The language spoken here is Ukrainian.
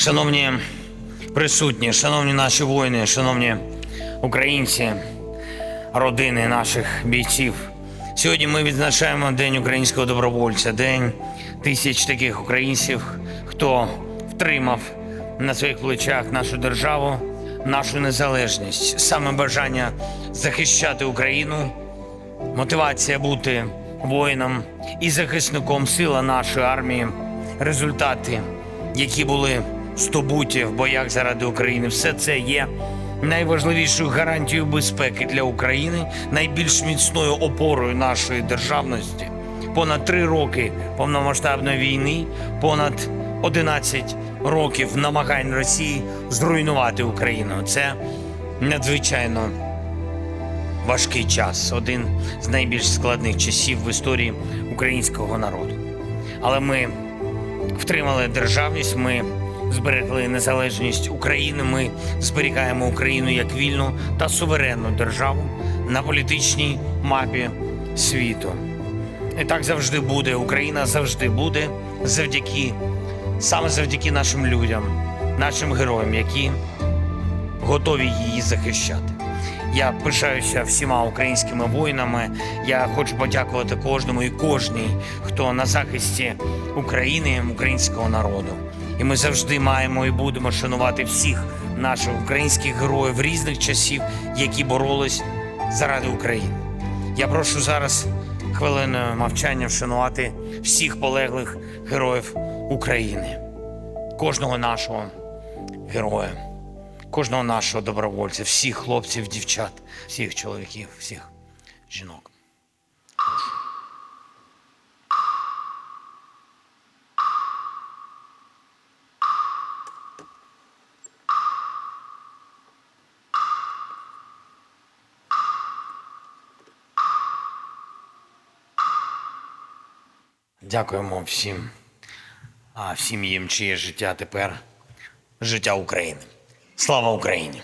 Шановні присутні, шановні наші воїни, шановні українці, родини наших бійців. Сьогодні ми відзначаємо День українського добровольця, день тисяч таких українців, хто втримав на своїх плечах нашу державу, нашу незалежність, саме бажання захищати Україну, мотивація бути воїном і захисником сила нашої армії, результати, які були здобуті в боях заради України, все це є найважливішою гарантією безпеки для України, найбільш міцною опорою нашої державності. Понад три роки повномасштабної війни, понад 11 років намагань Росії зруйнувати Україну. Це надзвичайно важкий час, один з найбільш складних часів в історії українського народу. Але ми втримали державність, ми зберегли незалежність України. Ми зберігаємо Україну як вільну та суверенну державу на політичній мапі світу. І так завжди буде. Україна завжди буде завдяки саме завдяки нашим людям, нашим героям, які готові її захищати. Я пишаюся всіма українськими воїнами. Я хочу подякувати кожному і кожній, хто на захисті України, українського народу. І ми завжди маємо і будемо шанувати всіх наших українських героїв різних часів, які боролись заради України. Я прошу зараз хвилиною мовчання вшанувати всіх полеглих героїв України, кожного нашого героя кожного нашого добровольця, всіх хлопців, дівчат, всіх чоловіків, всіх жінок. Дякуємо всім, а всім їм, чиє життя тепер життя України. Слава Україні!